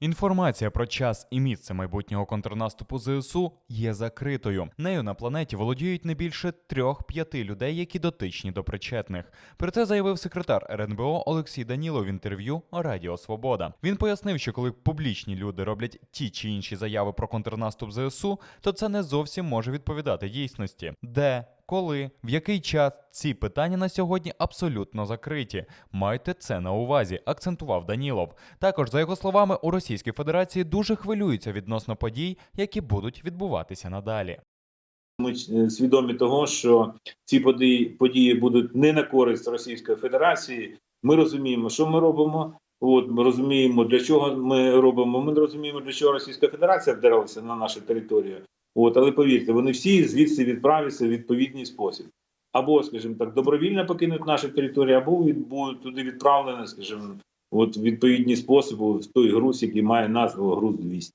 Інформація про час і місце майбутнього контрнаступу ЗСУ є закритою. Нею на планеті володіють не більше трьох-п'яти людей, які дотичні до причетних. Про це заявив секретар РНБО Олексій Данілов в інтерв'ю Радіо Свобода. Він пояснив, що коли публічні люди роблять ті чи інші заяви про контрнаступ ЗСУ, то це не зовсім може відповідати дійсності. Де коли, в який час ці питання на сьогодні абсолютно закриті. Майте це на увазі, акцентував Данілов. Також, за його словами, у Російській Федерації дуже хвилюються відносно подій, які будуть відбуватися надалі. Ми е, свідомі того, що ці події, події будуть не на користь Російської Федерації. Ми розуміємо, що ми робимо. От ми розуміємо, для чого ми робимо. Ми розуміємо, для чого Російська Федерація вдарилася на нашу територію. От, але повірте, вони всі звідси відправляться в відповідний спосіб. Або, скажімо так, добровільно покинуть нашу територію, або будуть туди відправлені, скажімо, от відповідні способи в той груз, який має назву груз 200.